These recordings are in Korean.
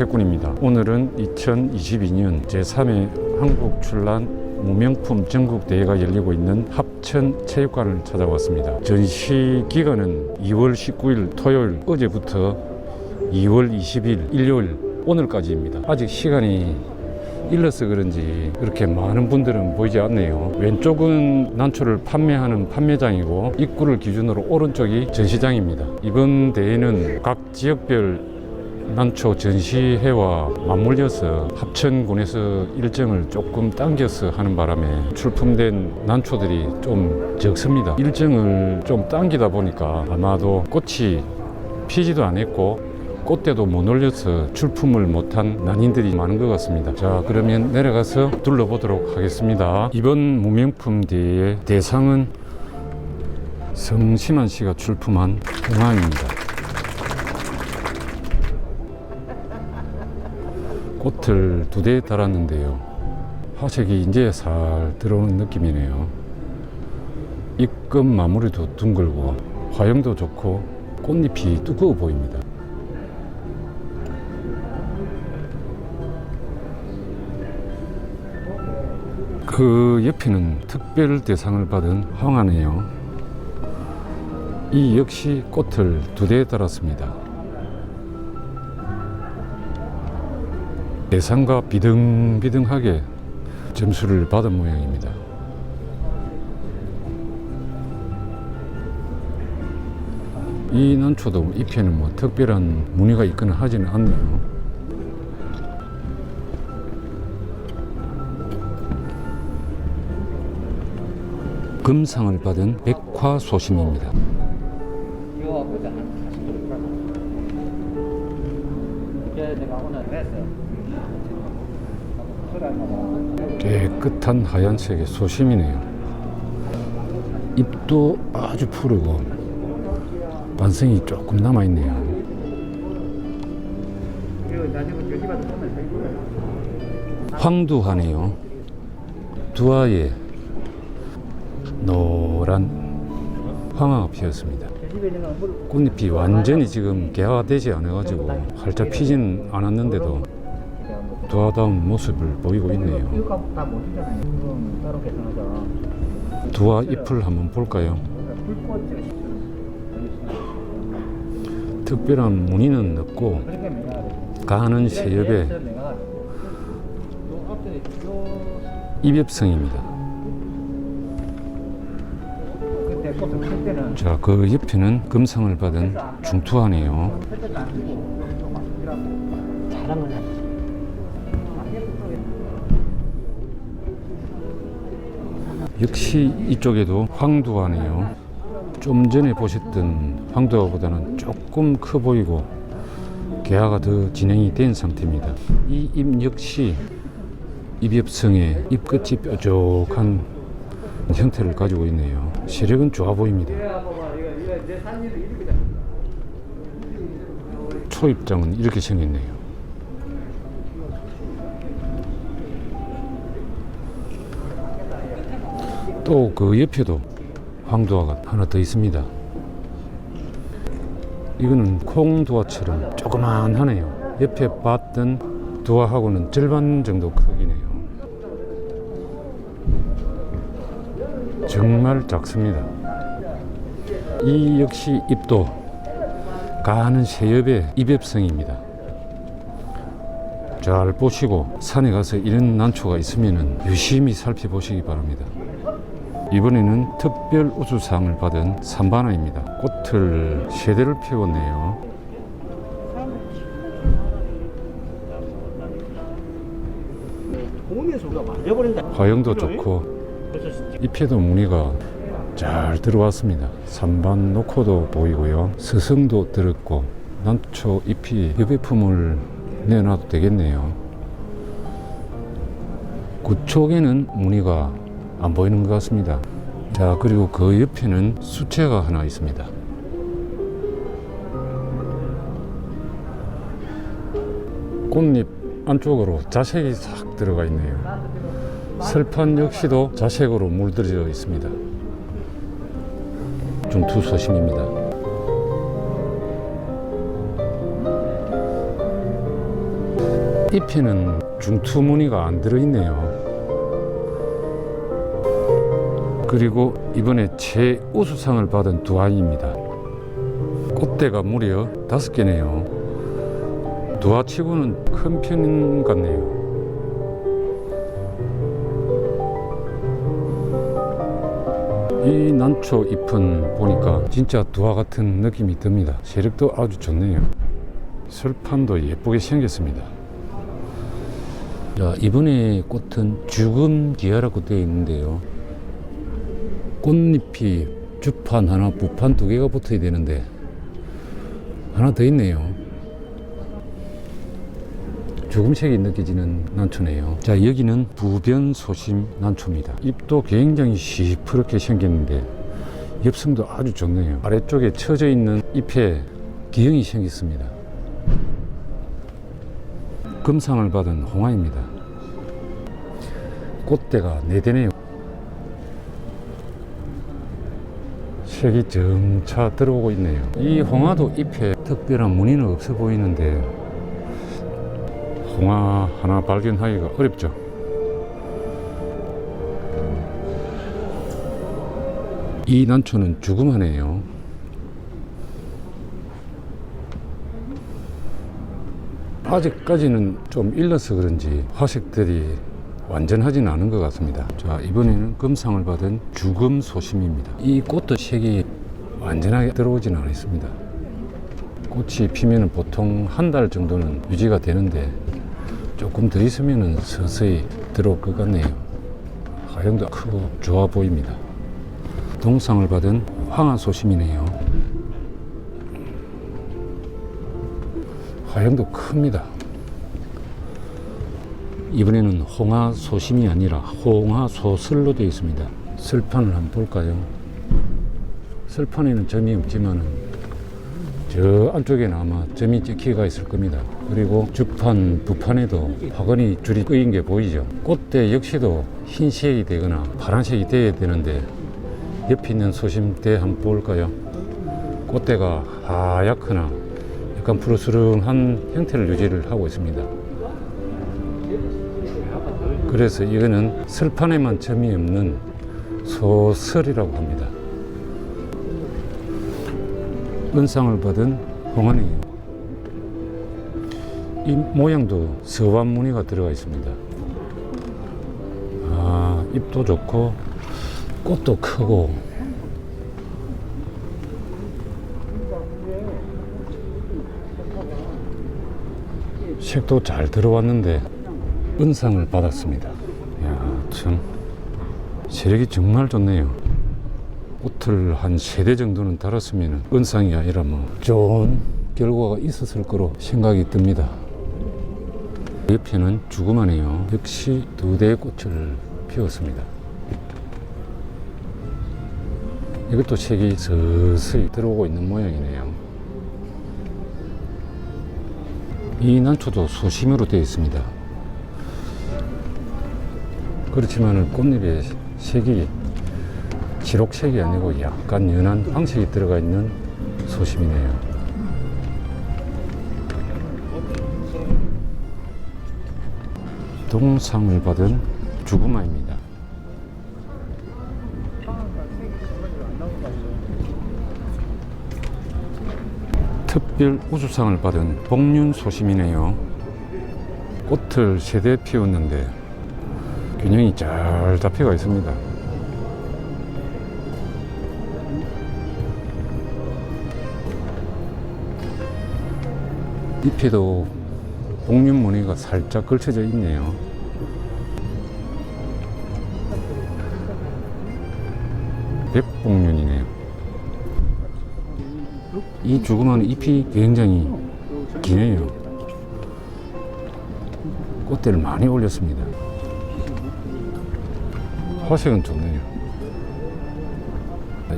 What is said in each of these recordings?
산책꾼입니다. 오늘은 2022년 제3회 한국 출란 무명품 전국 대회가 열리고 있는 합천 체육관을 찾아왔습니다. 전시 기간은 2월 19일 토요일 어제부터 2월 20일 일요일 오늘까지입니다. 아직 시간이 일러서 그런지 그렇게 많은 분들은 보이지 않네요. 왼쪽은 난초를 판매하는 판매장이고 입구를 기준으로 오른쪽이 전시장입니다. 이번 대회는 각 지역별 난초 전시회와 맞물려서 합천군에서 일정을 조금 당겨서 하는 바람에 출품된 난초들이 좀 적습니다. 일정을 좀 당기다 보니까 아마도 꽃이 피지도 않았고 꽃대도 못 올려서 출품을 못한 난인들이 많은 것 같습니다. 자, 그러면 내려가서 둘러보도록 하겠습니다. 이번 무명품 대회의 대상은 성심한 씨가 출품한 공항입니다. 꽃을 두 대 달았는데요. 화색이 이제 살 들어오는 느낌이네요. 입금 마무리도 둥글고 화형도 좋고 꽃잎이 두꺼워 보입니다. 그 옆에는 특별 대상을 받은 황하네요. 이 역시 꽃을 두 대 달았습니다. 대상과 비등비등하게 점수를 받은 모양입니다. 이 난초도 잎에는 뭐 특별한 무늬가 있거나 하지는 않네요. 금상을 받은 백화소심입니다. 이거 보자 한 40kg 이게 내가 오늘 했어 깨끗한 하얀색의 소심이네요. 잎도 아주 푸르고 반성이 조금 남아 있네요. 황두하네요. 두아에 노란 황화가 피었습니다. 꽃잎이 완전히 지금 개화되지 않아가지고 활짝 피진 않았는데도 두아다운 모습을 보이고 있네요. 두아 잎을 한번 볼까요? 특별한 무늬는 없고 가는 요 입엽성입니다. 자, 그 옆에는 금상을 받은 중투하네요. 역시 이쪽에도 황두하네요. 좀 전에 보셨던 황두화보다는 조금 커 보이고 개화가 더 진행이 된 상태입니다. 이 잎 역시 입엽성에 잎끝이 뾰족한 형태를 가지고 있네요. 시력은 좋아 보입니다. 초입장은 이렇게 생겼네요. 또 그 옆에도 황두화가 하나 더 있습니다. 이거는 콩두화처럼 조그만하네요. 옆에 봤던 두화하고는 절반 정도 크기네요. 정말 작습니다. 이 역시 잎도 가는 새엽의 입엽성입니다. 잘 보시고 산에 가서 이런 난초가 있으면 유심히 살펴보시기 바랍니다. 이번에는 특별 우수상을 받은 삼바나입니다. 꽃을 세 대를 피웠네요. 화형도 좋고 잎에도 무늬가 잘 들어왔습니다. 산반 노코도 보이고요. 스승도 들었고 난초 잎이 협의품을 내놔도 되겠네요. 그쪽에는 무늬가 안 보이는 것 같습니다. 자 그리고 그 옆에는 수채가 하나 있습니다. 꽃잎 안쪽으로 자색이 싹 들어가 있네요. 설판 역시도 자색으로 물들여 있습니다. 중투 소심입니다. 잎에는 중투 무늬가 안 들어있네요. 그리고 이번에 최우수상을 받은 두 아이입니다. 꽃대가 무려 다섯 개네요. 두 아치고는 큰편 같네요. 이 난초 잎은 보니까 진짜 두화 같은 느낌이 듭니다. 세력도 아주 좋네요. 설판도 예쁘게 생겼습니다. 자, 이번에 꽃은 죽음 기아라고 되어 있는데요. 꽃잎이 주판 하나, 부판 두 개가 붙어야 되는데 하나 더 있네요. 죽음색이 느껴지는 난초네요. 자, 여기는 부변 소심 난초입니다. 잎도 굉장히 시퍼렇게 생겼는데 엽성도 아주 좋네요. 아래쪽에 처져 있는 잎에 기형이 생겼습니다. 금상을 받은 홍화입니다. 꽃대가 네 대네요. 색이 점차 들어오고 있네요. 이 홍화도 잎에 특별한 무늬는 없어 보이는데 홍화 하나 발견하기가 어렵죠. 이 난초는 죽음하네요. 아직까지는 좀 일러서 그런지 화색들이 완전하진 않은 것 같습니다. 자, 이번에는 금상을 받은 죽음 소심입니다. 이 꽃도 색이 완전하게 들어오진 않았습니다. 꽃이 피면 보통 한 달 정도는 유지가 되는데 조금 더 있으면 서서히 들어올 것 같네요. 화형도 크고 좋아 보입니다. 동상을 받은 황화 소심이네요. 화형도 큽니다. 이번에는 홍화 소심이 아니라 홍화 소설로 되어 있습니다. 설판을 한번 볼까요? 설판에는 점이 없지만은 저 안쪽에는 아마 점이 찍히가 있을 겁니다. 그리고 주판, 부판에도 화건이 줄이 끄인 게 보이죠. 꽃대 역시도 흰색이 되거나 파란색이 돼야 되는데 옆에 있는 소심대 한번 볼까요? 꽃대가 하얗거나 약간 푸르스름한 형태를 유지를 하고 있습니다. 그래서 이거는 설판에만 점이 없는 소설이라고 합니다. 은상을 받은 홍안이에요. 이 모양도 서반 무늬가 들어가 있습니다. 아, 잎도 좋고 꽃도 크고 색도 잘 들어왔는데 은상을 받았습니다. 야, 참 세력이 정말 좋네요. 꽃을 한 세 대 정도는 달았으면 은상이 아니라 뭐 좋은 결과가 있었을 거로 생각이 듭니다. 옆에는 죽음하네요. 역시 두 대의 꽃을 피웠습니다. 이것도 색이 서서히 들어오고 있는 모양이네요. 이 난초도 소심으로 되어 있습니다. 그렇지만 꽃잎의 색이 지록색이 아니고 약간 연한 황색이 들어가 있는 소심이네요. 동상을 받은 주구마입니다. 특별 우수상을 받은 복륜 소심이네요. 꽃을 세대 피웠는데 균형이 잘 잡혀가 있습니다. 잎에도 복륜 무늬가 살짝 걸쳐져 있네요. 백복륜이네요. 이 조그마한 잎이 굉장히 기네요. 꽃대를 많이 올렸습니다. 화색은 좋네요.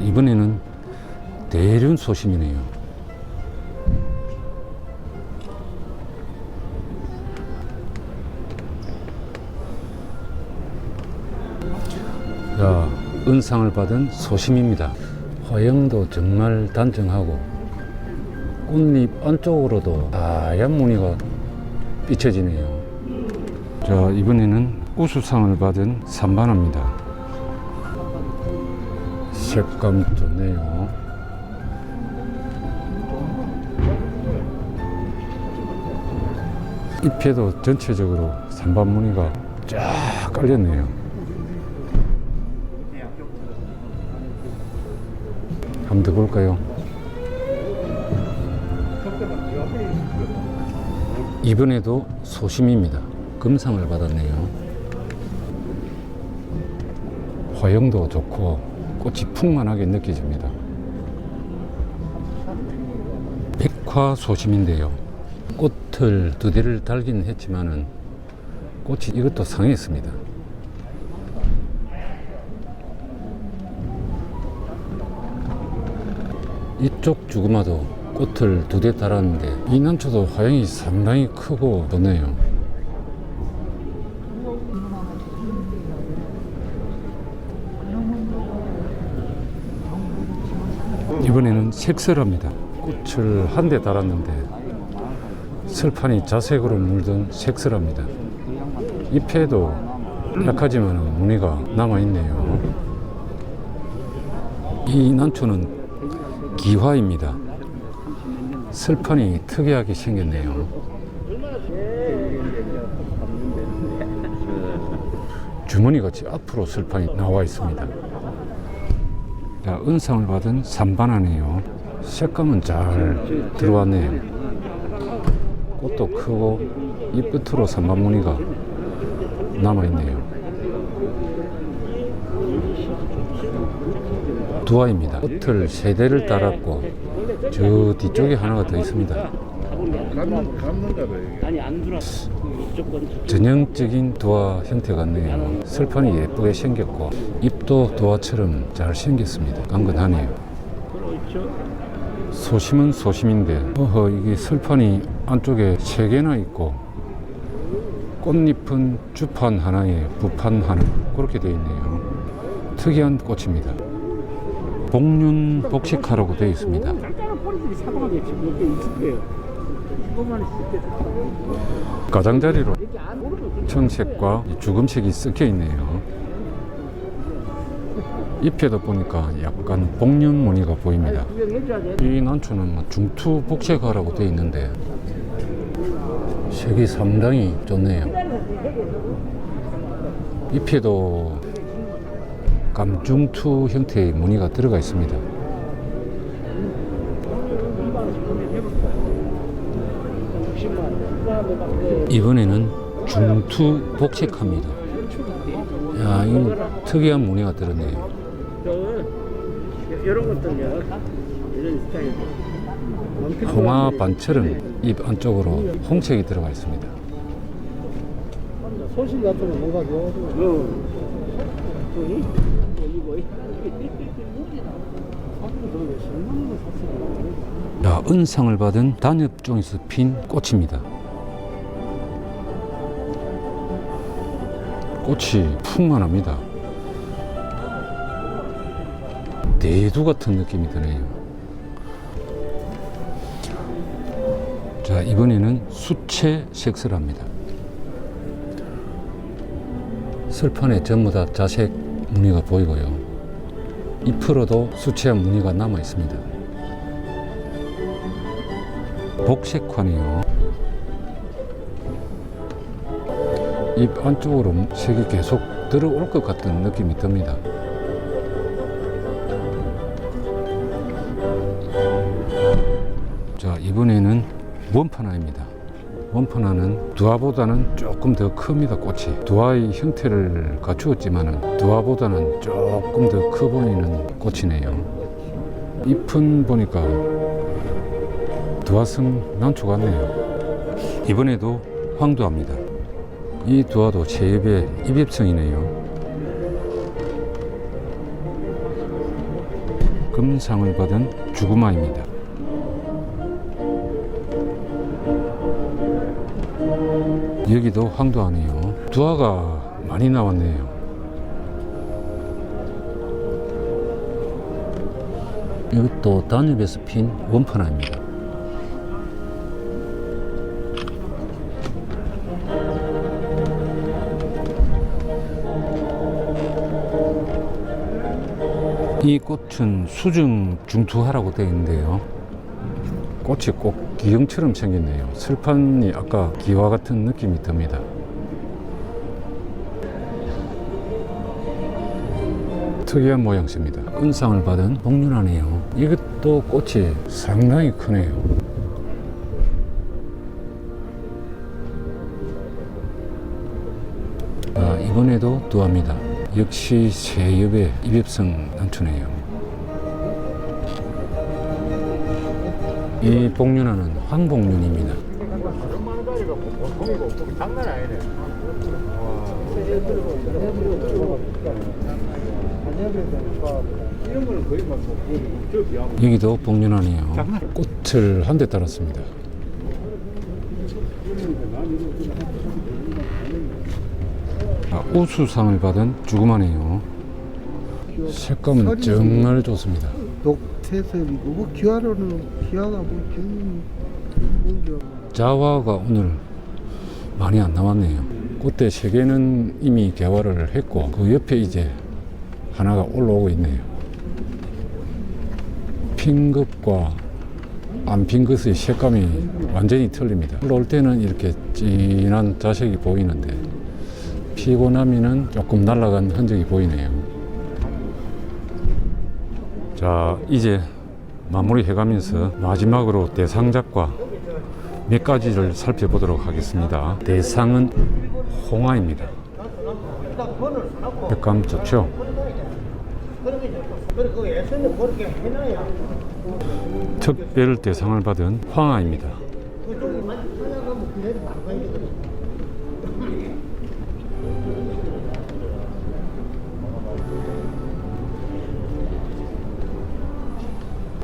이번에는 대륜 소심이네요. 자, 은상을 받은 소심입니다. 화형도 정말 단정하고 꽃잎 안쪽으로도 하얀 무늬가 비춰지네요. 자 이번에는 우수상을 받은 산바나입니다. 색감 좋네요. 잎에도 전체적으로 산반 무늬가 쫙 깔렸네요. 한번 더 볼까요? 이번에도 소심입니다. 금상을 받았네요. 화형도 좋고 꽃이 풍만하게 느껴집니다. 백화 소심인데요. 꽃을 두 대를 달기는 했지만은 꽃이 이것도 상했습니다. 이쪽 주구마도 꽃을 두 대 달았는데 이 난초도 화형이 상당히 크고 좋네요. 이번에는 색설합니다. 꽃을 한 대 달았는데 설판이 자색으로 물든 색설합니다. 잎에도 약하지만 무늬가 남아있네요. 이 난초는 기화입니다. 설판이 특이하게 생겼네요. 주머니 같이 앞으로 설판이 나와 있습니다. 자, 은상을 받은 산바나네요. 색감은 잘 들어왔네요. 꽃도 크고 잎 끝으로 산반 무늬가 남아있네요. 두아입니다. 꽃을 세 대를 달았고 저 뒤쪽에 하나가 더 있습니다. 감는 감는가 봐요. 이게. 아니 안 들어왔어. 무조건 전형적인 두아 형태 같네요. 설판이 예쁘게 생겼고 잎도 두아처럼 잘 생겼습니다. 강건하네요. 소심은 소심인데 어허 이게 설판이 안쪽에 세 개나 있고 꽃잎은 주판 하나에 부판 하나 그렇게 되어 있네요. 특이한 꽃입니다. 복륜 복식하라고 되어 있습니다. 가장자리로 청색과 이 주금색이 섞여 있네요. 잎에도 보니까 약간 복륜 무늬가 보입니다. 이 난초는 뭐 중투 복색화라고 되어 있는데 색이 상당히 좋네요. 잎에도 감중투 형태의 무늬가 들어가 있습니다. 이번에는 중투 복색화입니다. 야, 이 특이한 무늬가 들었네요. 저 이런 것들요. 이런 스타일. 홍화 반처럼 잎 안쪽으로 홍색이 들어가 있습니다. 소실 같은 거 요. 저기 이거 자, 은상을 받은 단엽종에서 핀 꽃입니다. 꽃이 풍만합니다. 대두 같은 느낌이 드네요. 자, 이번에는 수채 색설합니다. 설판에 전부 다 자색 무늬가 보이고요. 잎으로도 수채한 무늬가 남아 있습니다. 복색환이요. 잎 안쪽으로 색이 계속 들어올 것 같은 느낌이 듭니다. 자, 이번에는 원파나입니다. 원파나는 두아보다는 조금 더 큽니다, 꽃이. 두아의 형태를 갖추었지만은 두아보다는 조금 더 커 보이는 꽃이네요. 잎은 보니까 두화성 난초 같네요. 이번에도 황두합니다. 이 두화도 제입의 입입성이네요. 금상을 받은 주구마입니다. 여기도 황두하네요. 두화가 많이 나왔네요. 이것도 단엽에서 핀 원파나입니다. 이 꽃은 수중 중투하라고 되어 있는데요. 꽃이 꼭 기형처럼 생겼네요. 설판이 아까 기와 같은 느낌이 듭니다. 특이한 모양새입니다. 은상을 받은 복륜하네요. 이것도 꽃이 상당히 크네요. 아, 이번에도 또합니다. 역시 새엽의 입엽성 난초네요. 이 복륜화는 황복륜입니다. 여기도 복륜화네요. 꽃을 한 대 따랐습니다. 아, 우수상을 받은 주구마네요. 색감은 정말 좋습니다. 녹태색이고 뭐 기아로는 기아가 뭐 뭔지 자화가 오늘 많이 안 나왔네요. 꽃대 세 개는 이미 개화를 했고 그 옆에 이제 하나가 올라오고 있네요. 핀 것과 안핀 것의 색감이 완전히 틀립니다. 올라올 때는 이렇게 진한 자색이 보이는데 피고 나면은 조금 날아간 흔적이 보이네요. 자, 이제 마무리 해 가면서 마지막으로 대상작과 몇 가지를 살펴보도록 하겠습니다. 대상은 홍화입니다. 색감 좋죠? 특별 대상을 받은 황화입니다.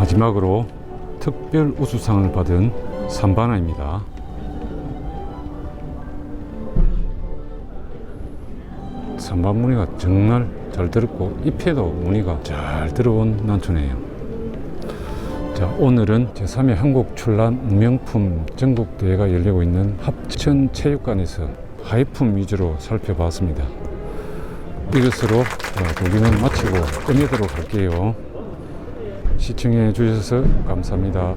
마지막으로 특별 우수상을 받은 삼바나입니다. 삼반 무늬가 정말 잘 들었고 잎에도 무늬가 잘 들어온 난초네요. 자 오늘은 제3회 한국 출란 무명품 전국 대회가 열리고 있는 합천 체육관에서 하이품 위주로 살펴봤습니다. 이것으로 어, 구경은 마치고 끝내도록 할게요. 시청해 주셔서 감사합니다.